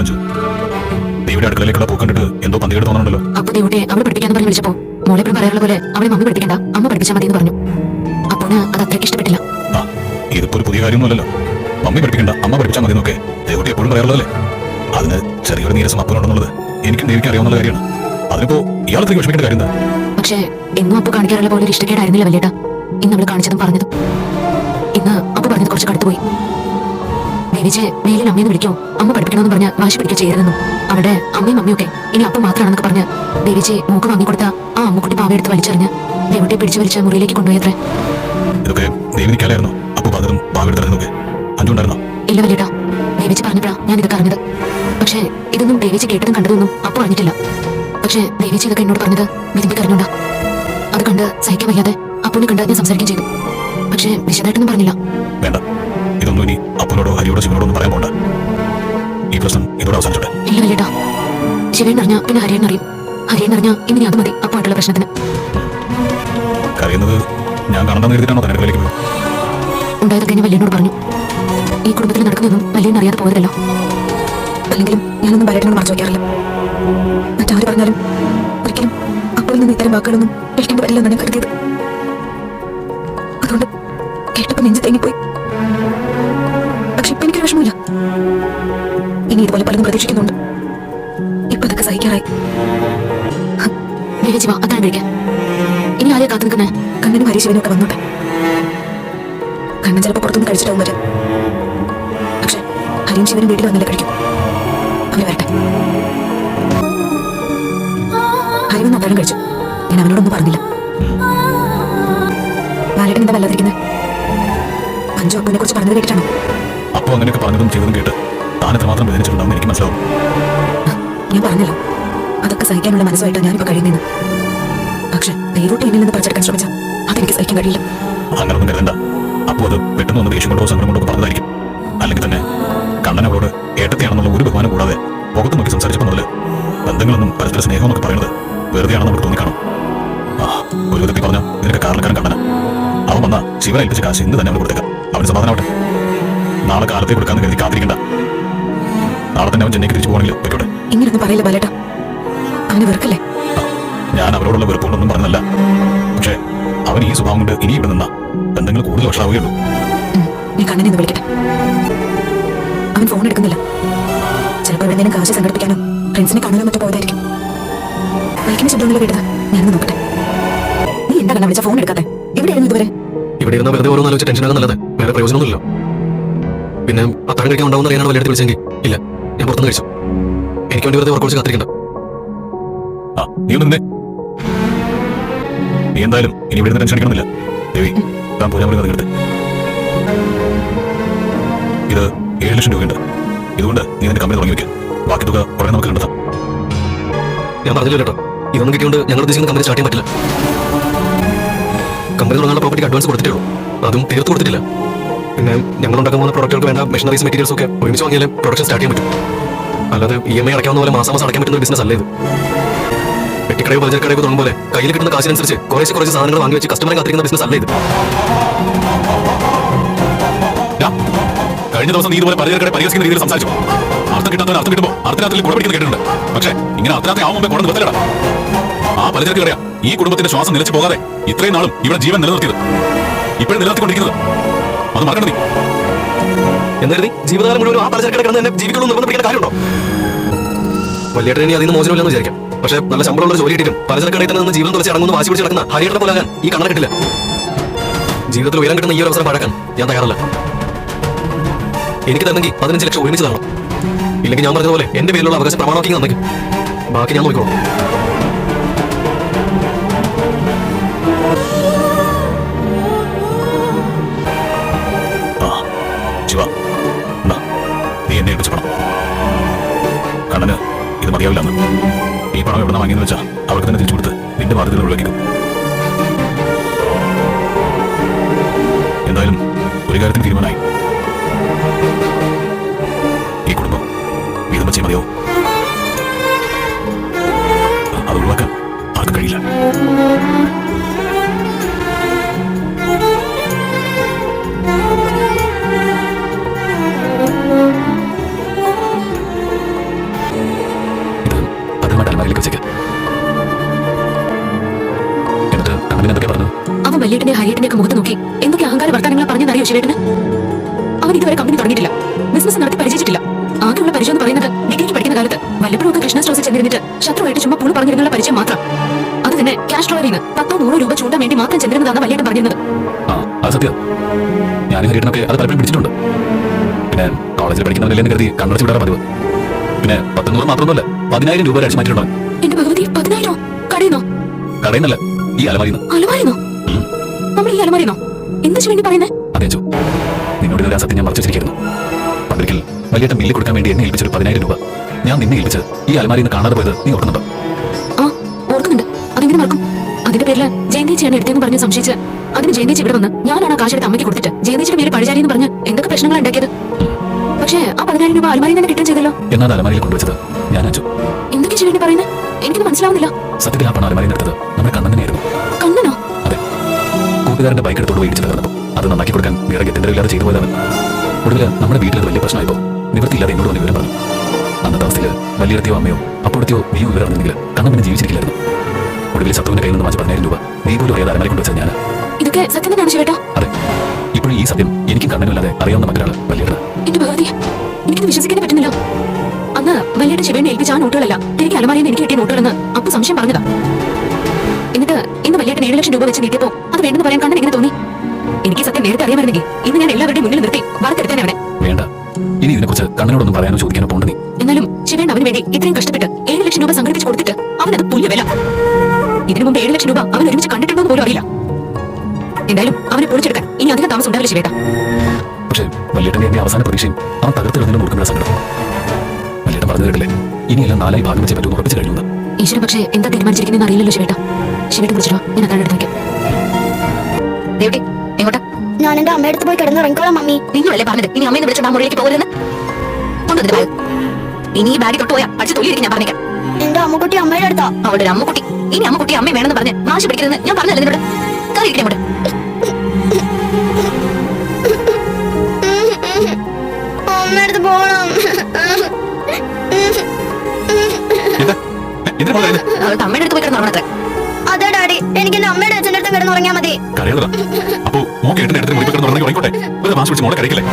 അഞ്ചു ദേവിയുടെ അടുക്കളയിലേക്കുള്ള പൂക്ക് കണ്ടിട്ട് എന്തോ പന്തികേട് തോന്നണല്ലോ അപ്പൊ ദേവുട്ടിയെ അവളെ പഠിപ്പിക്കാന്ന് പറഞ്ഞ് വിളിച്ചപ്പോ മോളെ എപ്പോഴും പറയാറുള്ള പോലെ അവളെ മമ്മി പഠിപ്പിക്കണ്ട അമ്മ പഠിപ്പിച്ചാൽ മതി എന്ന് പറഞ്ഞു. അപ്പോന് അത് അത്രയ്ക്ക് ഇഷ്ടപ്പെട്ടില്ല. ആ ഇതിപ്പോ ഒരു പുതിയ കാര്യമൊന്നുമല്ലല്ലോ മമ്മി പഠിപ്പിക്കണ്ട അമ്മ പഠിപ്പിച്ചാൽ മതി എന്നൊക്കെ ദേവട്ടി എപ്പോഴും പറയാറുള്ളതല്ലേ. അതിന് ചെറിയൊരു നീരസം അപ്പനുണ്ടെന്നുള്ളത് എനിക്കും ദേവിക്ക് അറിയാവുന്ന കാര്യമാണ്. അതിനിപ്പോ ഇയാളത്തേക്ക് വിഷമിക്കേണ്ട കാര്യം എന്താ? പക്ഷേ എന്നും അപ്പു കാണിക്കാറുള്ള പോലെ ഒരു ഇഷ്ടക്കേടായിരുന്നില്ല വല്യേട്ടാ. ഇന്ന് അവൾ കാണിച്ചതും പറഞ്ഞതും. ഇന്ന് അപ്പു പറഞ്ഞത് കുറച്ച് കടുത്തുപോയി. ദേവിജെ മേലിൽ അമ്മയെന്ന് വിളിക്കോ. അമ്മ പഠിപ്പിക്കണമെന്ന് പറഞ്ഞ് വാശി പിടിക്കുക ചെയ്യരുതെന്നും. അവിടെ അമ്മയും അമ്മയൊക്കെ ഇനി അപ്പം മാത്രമാണെന്നൊക്കെ പറഞ്ഞ് ദേവിജയെ മൂക്ക് വാങ്ങിക്കൊടുത്ത ആ അമ്മക്കുട്ടി പാവ എടുത്ത് വലിച്ചെറിഞ്ഞ് ദേവുട്ടിയെ പിടിച്ചു വലിച്ച മുറിയിലേക്ക് കൊണ്ടുപോയത്രേ. ഇതൊക്കെ അപ്പൊ അഞ്ചുണ്ടായിരുന്നോ ഇല്ല വലിയേട്ടാ ദേവിജി പറഞ്ഞപ്പോഴാ ഞാൻ ഇതൊക്കെ അറിഞ്ഞത്. പക്ഷേ ഇതൊന്നും ദേവിജി കേട്ടതും കണ്ടതൊന്നും അപ്പൊ അറിഞ്ഞിട്ടില്ല. പക്ഷേ ദേവിജി ഇതൊക്കെ എന്നോട് പറഞ്ഞത് വിരുമ്പി അറിഞ്ഞോണ്ടാ. അത് കണ്ട് സഹിക്കാൻ വയ്യാതെ അപ്പൊ കണ്ട് ഞാൻ സംസാരിക്കുകയും ചെയ്തു. പക്ഷേ വിശദമായിട്ടൊന്നും പറഞ്ഞില്ല. വേണ്ട. ഇതൊന്നും ഇനി അപ്പനോടോ ഹരിയോടോ ശിവനോടോ ഒന്നും പറയാൻ പോണ്ട. ഈ പ്രശ്നം ഇതോടെ അവസാനിച്ചോട്ടെ. ഇല്ല വല്യേട്ടാ ശിവൻ അറിഞ്ഞ പിന്നെ ഹരിയൻ അറിയും. ഹരിയൻ അറിഞ്ഞാ ഇനി അത് മതി അപ്പായിട്ടുള്ള പ്രശ്നത്തിന്. കരയുന്നത് ഞാൻ കാണണ്ടെന്ന് എഴുതിയിട്ടാണോ തന്നെ അടുക്കളയിലേക്ക് പോയത് ഉണ്ടായതൊക്കെ ഞാൻ വല്യനോട് പറഞ്ഞു. ഈ കുടുംബത്തിൽ നടക്കുന്നതും വല്യൻ അറിയാതെ പോയതല്ലോ. അല്ലെങ്കിലും ഞാനൊന്നും വരട്ടിനോട് മറച്ചു വയ്ക്കാറില്ല. മറ്റാര് പറഞ്ഞാലും ഒരിക്കലും അപ്പോൾ നിന്ന് ഇത്തരം വാക്കുകളൊന്നും കേൾക്കേണ്ടി വരില്ലെന്നാണ് ഞാൻ കരുതിയത്. അതുകൊണ്ട് കേട്ടപ്പോൾ നെഞ്ച് തേങ്ങിപ്പോയി. പക്ഷെ ഇപ്പൊ എനിക്കൊരു വിഷമമില്ല ഇനി ഇതുപോലെ പലതും പ്രതീക്ഷിക്കുന്നുണ്ട്. ഇപ്പൊ അതൊക്കെ സഹിക്കാറായി. വിവേചിവ അതാണ് കഴിക്കാൻ ഇനി ആരെയാ കാത്തു നിൽക്കുന്നേ? കണ്ണനും ഹരീശിവനും ഒക്കെ വന്നോട്ടെ. കണ്ണൻ ചിലപ്പോൾ പുറത്തുനിന്ന് കഴിച്ചിട്ടാവും വരും പക്ഷെ ഹരീം ശിവനും വീട്ടിൽ വന്നില്ല കഴിക്കും. അങ്ങനെ വരട്ടെ. ഹരിവൻ നോക്കാനും കഴിച്ചു. ഞാൻ അവനോടൊന്നും പറഞ്ഞില്ല. ലാലേട്ടൻ എന്താ വല്ലാതിരിക്കുന്നത് അഞ്ചു അപ്പുവിനെ കുറിച്ച് പറഞ്ഞത് കേട്ടിട്ടാണോ? അപ്പോൾ അങ്ങനെയൊക്കെ പറഞ്ഞതും ചെയ്തതും കേട്ട് താൻ എത്രമാത്രം വേദനിച്ചിട്ടുണ്ടാവും എനിക്ക് മനസ്സിലാവും. ഞാൻ പറഞ്ഞല്ലോ. അതൊക്കെ സഹിക്കാനുള്ള മനസ്സുമായിട്ടാണ് ഞാനിപ്പോ കഴിയുന്നത്. പക്ഷെ ദൈവോട്ട് എന്നിൽ നിന്ന് പറിച്ചെടുക്കാൻ ശ്രമിച്ച അതെനിക്ക് സഹിക്കാൻ കഴിയില്ല. അങ്ങനൊന്നും കരുതണ്ട. അപ്പോൾ അത് പെട്ടെന്ന് ഒന്ന് ദേഷ്യം കൊണ്ടോ സങ്കടം കൊണ്ടോ പറഞ്ഞതായിരിക്കും. അല്ലെങ്കിൽ തന്നെ കണ്ണൻ അവളോട് ഏട്ടത്തെയാണെന്നുള്ള ഒരു ബഹുമാനം കൂടാതെ പുറത്ത് നോക്കി സംസാരിച്ചപ്പോൾ മുതൽ ബന്ധങ്ങളൊന്നും പരസ്പര സ്നേഹം എന്നൊക്കെ പറയുന്നത് വെറുതെ ആണെന്ന് അവർക്ക് തോന്നിക്കാണും ഒരു വിധത്തിൽ പറഞ്ഞാൽ നിനക്ക് കാരണക്കാരൻ കണ്ണന. അവൻ വന്ന ശിവനെ ഏൽപ്പിച്ച കാശ് ഇന്ന് തന്നെ അവന് കൊടുത്തേക്കാം. അവന് സമാധാനമാവട്ടെ. നാളെ കാലത്തെ കൊടുക്കാന്ന് കരുതി കാത്തിരിക്കണ്ട. നാളെ തന്നെ അവൻ ചെന്നൈക്ക് തിരിച്ചു പോകണമെങ്കിൽ ഇങ്ങനൊന്നും പറയില്ല ബാലേട്ട. അവനെ വെറുക്കല്ലേ? ഞാൻ അവരോടുള്ള വെറുപ്പുകൊണ്ടൊന്നും പറഞ്ഞല്ല പക്ഷേ അവൻ ഈ സ്വഭാവം കൊണ്ട് ഇനി ഇവിടെ നിന്നാ ബന്ധങ്ങൾ കൂടുതൽ വഷളാവുകയുള്ളൂ. ഞാൻ കണ്ണനെ ഒന്ന് വിളിക്കട്ടെ. അവൻ ഫോൺ എടുക്കുന്നില്ല. ചിലപ്പോൾ എന്തെങ്കിലും കാശ് സംഘടിപ്പിക്കാനോ ഫ്രണ്ട്സിനെ കാണാനോ മറ്റോ പോയതായിരിക്കും. ബൈക്കിന് ശബ്ദമൊന്നുമില്ല കേട്ടതാ ഞാനൊന്ന് നോക്കട്ടെ. നീ എന്താ കണ്ണ വിളിച്ച ഫോൺ എടുക്കാത്തെ? എവിടെയായിരുന്നു ഇതുവരെ? ഇവിടെ ഇരുന്ന് വെറുതെ ഓരോന്ന് ആലോചിച്ച് ടെൻഷൻ ആകാൻ നല്ലത്. വേറെ പ്രയോജനമൊന്നുമില്ല പിന്നെ അത്താഴം കഴിക്കാൻ ഉണ്ടാവുന്ന അറിയാനാണ് വലിയ വിളിച്ചെങ്കിൽ ഇല്ല ഞാൻ പുറത്തുനിന്ന് കഴിച്ചു. എനിക്ക് വേണ്ടി വെറുതെ കുറച്ച് കാത്തിരിക്കണ്ട. നീ ഒന്ന് നിന്നേ. നീ എന്തായാലും ഇനി ഇവിടുന്ന് ടെൻഷൻ അടിക്കണമെന്നില്ല ദേവി താൻ പൂജാമുറി കഥകെടുത്ത് ഇത് ഏഴ് ലക്ഷം രൂപയുണ്ട്. ഇതുകൊണ്ട് നീ എന്റെ കമ്പനി തുടങ്ങി വെക്കാം. ബാക്കി തുക കുറേ നമുക്ക് കണ്ടെത്താം. ഞാൻ പറഞ്ഞില്ല കേട്ടോ. ഇതൊന്നും കിട്ടിയോണ്ട് ഞങ്ങൾ ഉദ്ദേശിക്കുന്ന കമ്പനി സ്റ്റാർട്ട് ചെയ്യാൻ പറ്റില്ല. കമ്പനി തുടങ്ങാനുള്ള പ്രോപ്പർട്ടിക്ക് അഡ്വാൻസ് കൊടുത്തിട്ടുള്ളൂ അതും തീർത്ത് കൊടുത്തിട്ടില്ല. പിന്നെ ഞങ്ങൾ ഉണ്ടാക്കാൻ പോകുന്ന വേണ്ട മെഷീനറീസ് മെറ്റീരിയൽസ് ഒക്കെ ഒരുമിച്ച് വാങ്ങിയാലേ പ്രൊഡക്ഷൻ സ്റ്റാർട്ട് ചെയ്യാൻ പറ്റും. അല്ലാതെ ഇ എം ഐ അടയ്ക്കാവുന്ന പോലെ മാസം മാസം അടയ്ക്കാൻ പറ്റുന്ന ബിസിനസ് അല്ലേ ഇത്? പെട്ടിക്കടയോ പലചരക്കടയോ തുടങ്ങും പോലെ കയ്യിൽ കിട്ടുന്ന കാശിനനുസരിച്ച് കുറേശ്ശെ കുറച്ച് സാധനങ്ങൾ വാങ്ങി വെച്ച് കസ്റ്റമറെ കാത്തിരിക്കുന്ന ബിസിനസ് അല്ലേ ഇത്? കഴിഞ്ഞ ദിവസം നീ ഇതുപോലെ പലചരക്കടെ പരിഹസിക്കുന്ന രീതിയിൽ സംസാരിച്ചു. അർത്ഥം കിട്ടാത്തവൻ അർത്ഥം കിട്ടുമ്പോൾ അർദ്ധരാത്രിയിൽ പഠിക്കുന്നത് കേട്ടിട്ടുണ്ട്. പക്ഷേ ഇങ്ങനെ അർദ്ധരാത്രി ആവുമ്പോൾ കുടം നിർത്തലടാ ആ പലചരക്ക് കടയാ ഈ കുടുംബത്തിന്റെ ശ്വാസം നിലച്ചു പോകാതെ ഇത്രയും നാളും ഇവിടെ ജീവൻ നിലനിർത്തിയത്. ഇപ്പോഴും നിലനിർത്തിക്കൊണ്ടിരിക്കുന്നത്. അത് മറക്കണ്ട നീ. എന്നരുതി ജീവിതകാലം മുഴുവൻ ആ പലചരക്കട കിടന്ന് എന്നെ ജീവിക്കുള്ളൂ നിർബന്ധം പിടിക്കുന്ന കാര്യമുണ്ടോ? വലിയേട്ടൻ ഇനി അതിൽ മോചനമില്ലെന്ന് വിചാരിക്കാം. പക്ഷെ നല്ല ശമ്പളമുള്ള ജോലി കിട്ടിയിട്ടും പലചരക്കടയിൽ നിന്ന് ജീവിതം തുറച്ച് അടങ്ങുന്ന വാശി പിടിച്ച് നടക്കുന്ന ഹരിയുടെ പോലാകാൻ ഈ കണ്ണ കിട്ടില്ല. ജീവിതത്തിൽ ഉയരം കിട്ടുന്ന ഈ ഒരു അവസരം പാഴാക്കാൻ ഞാൻ തയ്യാറല്ല. എനിക്ക് തന്നെങ്കിൽ പതിനഞ്ച് ലക്ഷം ഒരുമിച്ച് തരണം. ഇല്ലെങ്കിൽ ഞാൻ പറഞ്ഞതുപോലെ എന്റെ പേരിലുള്ള അവകാശ പ്രമാണമാക്കി തന്നെങ്കിൽ ബാക്കി ഞാൻ നോക്കിക്കോളാം. മതിയാവില്ലെന്ന് ഈ പണം എവിടെ വാങ്ങിയെന്ന് വെച്ചാൽ അവർക്ക് തന്നെ തിരിച്ചു കൊടുത്ത് നിന്റെ ബാധ്യതകൾ ഒഴിവാക്കിക്കും. എന്തായാലും ഒരു കാര്യത്തിന് തീരുമാനമായി. ഈ കുടുംബം വീതം വെച്ചേ മതിയോ അത് ഒഴിവാക്കാൻ ആർക്കും കഴിയില്ല. ശിവേട്ടന്റെ ഹരിയേട്ടന്റെ ഒക്കെ മുഖത്ത് നോക്കി. എന്തൊക്കെ അഹങ്കാര വർത്തമാനങ്ങൾ പറഞ്ഞെന്നറിയോ ശിവേട്ടന് അവൻ ഇതുവരെ കമ്പനി തുടങ്ങിയിട്ടില്ല. ബിസിനസ് നടത്തി പരിചയിച്ചിട്ടില്ല. ആകെയുള്ള പരിചയം എന്ന് പറയുന്നത് ഡിഗ്രിക്ക് പഠിക്കുന്ന കാലത്ത് വല്ലപ്പോഴും ഒക്കെ കൃഷ്ണ സ്റ്റോസിൽ ചെന്നിരുന്നിട്ട് ശത്രുവായിട്ട് ചുമ്മാ പൂൾ പറഞ്ഞിരുന്നുള്ള പരിചയം മാത്രം. അത് തന്നെ ക്യാഷ് ഡ്രോയിൽ നിന്ന് പത്തോ നൂറോ രൂപ ചൂണ്ടാൻ വേണ്ടി മാത്രം ചെന്നിരുന്നതാണ് വല്യേട്ടൻ പറഞ്ഞിരുന്നത്. സത്യം. ഞാൻ ഹരിയേട്ടനൊക്കെ അത് പലപ്പോഴും പിടിച്ചിട്ടുണ്ട്. പിന്നെ കോളേജിൽ പഠിക്കുന്നവരല്ലേ കരുതി കണ്ണടച്ച് വിടാറ് പതിവ്. പിന്നെ പത്ത് നൂറ് മാത്രമൊന്നുമല്ല പതിനായിരം രൂപ അടിച്ചു മാറ്റിയിട്ടുണ്ടാവും എന്റെ ഭഗവതി പതിനായിരോ? കടയുന്നോ? കടയിൽ നിന്നല്ല ഈ അലമാരിന്ന് അലമാരിന്നോ? നമ്മൾ ഈ അലമാരിന്നോ? എന്താ വേണ്ടി പറയുന്നത് അതെ അച്ചു നിന്നോട് ഇന്നലെ ആ സത്യം ഞാൻ മറച്ചു വെച്ചിരിക്കുന്നു പണ്ടൊരിക്കൽ വലിയേട്ടൻ ബില്ല് കൊടുക്കാൻ വേണ്ടി എന്നെ ഏൽപ്പിച്ചൊരു പതിനായിരം രൂപ. ഞാൻ നിന്നെ ഏൽപ്പിച്ച് ഈ അലമാരി കാണാതെ പോയത് നീ ഓർക്കുന്നുണ്ടോ? ആ ഓർക്കുന്നുണ്ട്. അതെങ്ങനെ മറക്കും അതിന്റെ പേരിൽ ജയന്തേച്ചിയാണ് എടുത്തതെന്ന് പറഞ്ഞ് സംശയിച്ച് അതിന് ജയന്തേച്ചി ഇവിടെ വന്ന് ഞാനാണ് ആ കാശെടുത്ത് അമ്മയ്ക്ക് കൊടുത്തിട്ട്. ജയന്തേച്ചിയുടെ പേര് പഴചാരി എന്ന് പറഞ്ഞ് എന്തൊക്കെ പ്രശ്നങ്ങൾ ഉണ്ടാക്കിയത്? പക്ഷേ ആ പതിനായിരം രൂപ അലമാരി തന്നെ കിട്ടുകയും ചെയ്തല്ലോ. എന്നാൽ അലമാരിയിൽ കൊണ്ടുവച്ചത്? ഞാൻ അച്ചു എന്തൊക്കെ വേണ്ടി പറയുന്നത് എനിക്കൊന്നും മനസ്സിലാവുന്നില്ല. സത്യത്തിൽ ആ പണം അലമാരിയിൽ നിന്ന് എടുത്തത് നമ്മുടെ കണ്ണൻ തന്നെയായിരുന്നു കണ്ണനോ? അതെ. കൂട്ടുകാരന്റെ ബൈക്ക് എടുത്തോട് ഇടിച്ചു തകർന്നപ്പോൾ അത് നന്നാക്കി കൊടുക്കാൻ വേറെ ഗത്യന്തരമില്ലാതെ ചെയ്തു പോയതാണ്. ഒടുവിൽ നമ്മുടെ വീട്ടിൽ വലിയ പ്രശ്നമായപ്പോൾ നിവൃത്തിയില്ലാതെ എന്നോട് വന്ന് വിവരം പറഞ്ഞു. അന്നത്തെ അവസ്ഥയിൽ വലിയടത്തിയോ അമ്മയോ അപ്പോഴത്തെയോ നീയോ വിവരം അറിഞ്ഞെങ്കിൽ കണ്ണൻ പിന്നെ ജീവിച്ചിരിക്കില്ലായിരുന്നു. ഒടുവിൽ ശത്രുവിന്റെ കയ്യിൽ നിന്ന് വാങ്ങിച്ച പതിനായിരം രൂപ നീ പോലും അറിയാതെ അലമാരി കൊണ്ടുവച്ചത് ഞാൻ ഇതൊക്കെ സത്യം തന്നെയാണ് ശിവേട്ടാ അതെ. ഇപ്പോഴും ഈ സത്യം എനിക്ക് കണ്ണനുമില്ലാതെ അറിയാവുന്ന മറ്റൊരാൾ വലിയ എനിക്കത് വിശ്വസിക്കാൻ പറ്റുന്നില്ല. അന്ന് വലിയുടെ ശിവനെ ഏൽപ്പിച്ച ആ നോട്ടുകളല്ല. തിരികെ അലമാരിയിൽ എനിക്ക് കിട്ടിയ നോട്ടുകളെന്ന് അപ്പൊ സംശയം പറഞ്ഞതാ. എന്നിട്ട് ഇന്ന് വലിയേട്ടൻ ഏഴ് ലക്ഷം രൂപ വെച്ച് നീട്ടിയപ്പോ അത് വേണ്ടെന്ന് പറയാൻ കണ്ണൻ എങ്ങനെ തോന്നി? എനിക്ക് സത്യം നേരത്തെ അറിയാമായിരുന്നെങ്കിൽ ഇന്ന് ഞാൻ എല്ലാവരുടെയും മുന്നിൽ നിർത്തി വാർത്തെടുത്തേനെ അവനെ. വേണ്ട. ഇനി ഇതിനെക്കുറിച്ച് കണ്ണനോടൊന്നും പറയാനോ ചോദിക്കാനോ പോണ്ട നീ. എന്നാലും ശിവൻ അവന് വേണ്ടി ഇത്രയും കഷ്ടപ്പെട്ട് ഏഴ് ലക്ഷം രൂപ സംഘടിപ്പിച്ച് കൊടുത്തിട്ട് അവനത് പുല്യ വില. ഇതിനു മുമ്പ് ഏഴ് ലക്ഷം രൂപ അവൻ ഒരുമിച്ച് കണ്ടിട്ടുണ്ടോ എന്ന് പോലും അറിയില്ല. എന്തായാലും അവനെ പൊളിച്ചെടുക്കാൻ ഇനി അധികം താമസം ഉണ്ടാവില്ല ശിവേട്ട. പക്ഷേ വലിയേട്ടന്റെ അവസാന പ്രതീക്ഷയും അവൻ തകർത്തെഴുതുന്ന മുറുക്കുന്ന സങ്കടം. പറഞ്ഞു കേട്ടില്ലേ ഇനിയെല്ലാം നാലായി ഭാഗം വെച്ചേ പറ്റുമെന്ന് ഉറപ്പിച്ചു കഴിഞ്ഞു. ഈശ്വരൻ പക്ഷേ എന്താ തീരുമാനിച്ചിരിക്കുന്നതെന്ന് അറിയില്ലല്ലോ ശിവേട്ട ശിവേട്ടൻ വിളിച്ചിട്ടോ ഞാൻ അതാണ് എടുത്ത് വെക്കാം ദേവട്ടി എങ്ങോട്ടാ ഞാൻ എന്റെ അമ്മയുടെ അടുത്ത് പോയി കിടന്നുറങ്ങിക്കോളാം മമ്മി നിങ്ങളല്ലേ പറഞ്ഞത് ഇനി അമ്മയെ വിളിച്ചോണ്ട് ആ മുറിയിലേക്ക് പോകരുതെന്ന് കൊണ്ടുവന്നിട്ട് ബാഗ് ഇനി ഈ ബാഗ് തൊട്ട് പോയാ പഠിച്ച് തൊല്ലിയിരിക്കും ഞാൻ പറഞ്ഞേക്കാം എന്റെ അമ്മക്കുട്ടി അമ്മയുടെ അടുത്താ അവളുടെ ഒരു അമ്മക്കുട്ടി ഇനി അമ്മക്കുട്ടി അമ്മ വേണമെന്ന് പറഞ്ഞ് വാശി പിടിക്കരുതെന്ന് ഞാൻ പറഞ്ഞല്ലേ നിന്നോട് കറി ഇരിക്കട്ടെ അങ്ങോട്ട് അമ്മയുടെ അടുത്ത് പോകണം അമ്മയുടെ അടുത്ത് പോയി അതെ ഡാഡി എനിക്ക് എന്റെ അമ്മയുടെ അച്ഛന്റെ അടുത്ത് കിടന്നുറങ്ങിയാൽ മതി. അപ്പൊ അപ്പോ കിടന്ന് ഉറങ്ങി ഉറങ്ങിക്കോട്ടെ? വെറുതെ മാസം പിടിച്ച് മോളെ കഴിക്കില്ലേ